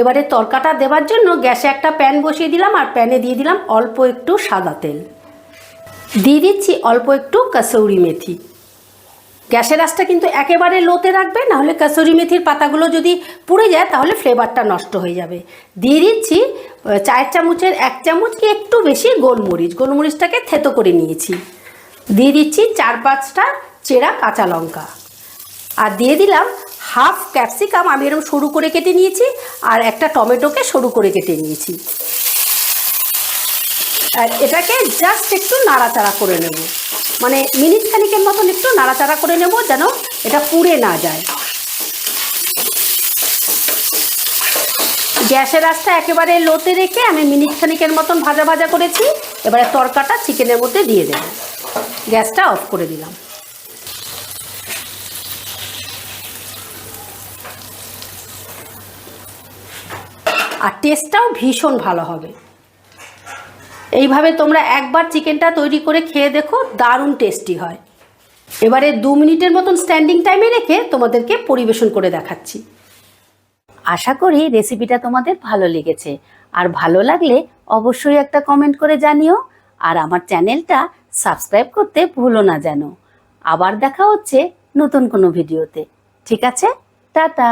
এবারে তরকাটা দেওয়ার জন্য গ্যাসে একটা প্যান বসিয়ে দিলাম আর প্যানে দিয়ে দিলাম অল্প একটু সাদা তেল। দিয়ে দিচ্ছি অল্প একটু কাসৌরি মেথি। গ্যাসের আঁচটা কিন্তু একেবারে লোতে রাখবে, নাহলে কাসুরি মেথির পাতাগুলো যদি পুড়ে যায় তাহলে ফ্লেভারটা নষ্ট হয়ে যাবে। দিয়ে দিচ্ছি চায়ের চামচের এক চামচ কি একটু বেশি গোলমরিচ, গোলমরিচটাকে থেতো করে নিয়েছি। দিয়ে দিচ্ছি চার পাঁচটা চেরা কাঁচা লঙ্কা। আর দিয়ে দিলাম হাফ ক্যাপসিকাম আমি এরকম সরু করে কেটে নিয়েছি আর একটা টমেটোকে সরু করে কেটে নিয়েছি। আর এটাকে জাস্ট একটু নাড়াচাড়া করে নেব। মানে মিনিট খানিকের মতন একটু নাড়াচাড়া করে নেব যেন এটা পুড়ে না যায়। গ্যাসের আঁচটা একেবারে লোতে রেখে আমি মিনিট খানিকের মতন ভাজা ভাজা করেছি। এবারে তরকাটা চিকেনের মধ্যে দিয়ে দেব। গ্যাসটা অফ করে দিলাম। আর টেস্টটাও ভীষণ ভালো হবে। এইভাবে তোমরা একবার চিকেনটা তৈরি করে খেয়ে দেখো, দারুণ টেস্টি হয়। এবারে দু মিনিটের মতন স্ট্যান্ডিং টাইমে রেখে তোমাদেরকে পরিবেশন করে দেখাচ্ছি। আশা করি রেসিপিটা তোমাদের ভালো লেগেছে। আর ভালো লাগলে অবশ্যই একটা কমেন্ট করে জানিও। আর আমার চ্যানেলটা সাবস্ক্রাইব করতে ভুলো না যেন। আবার দেখা হচ্ছে নতুন কোনো ভিডিওতে ঠিক আছে? টাটা!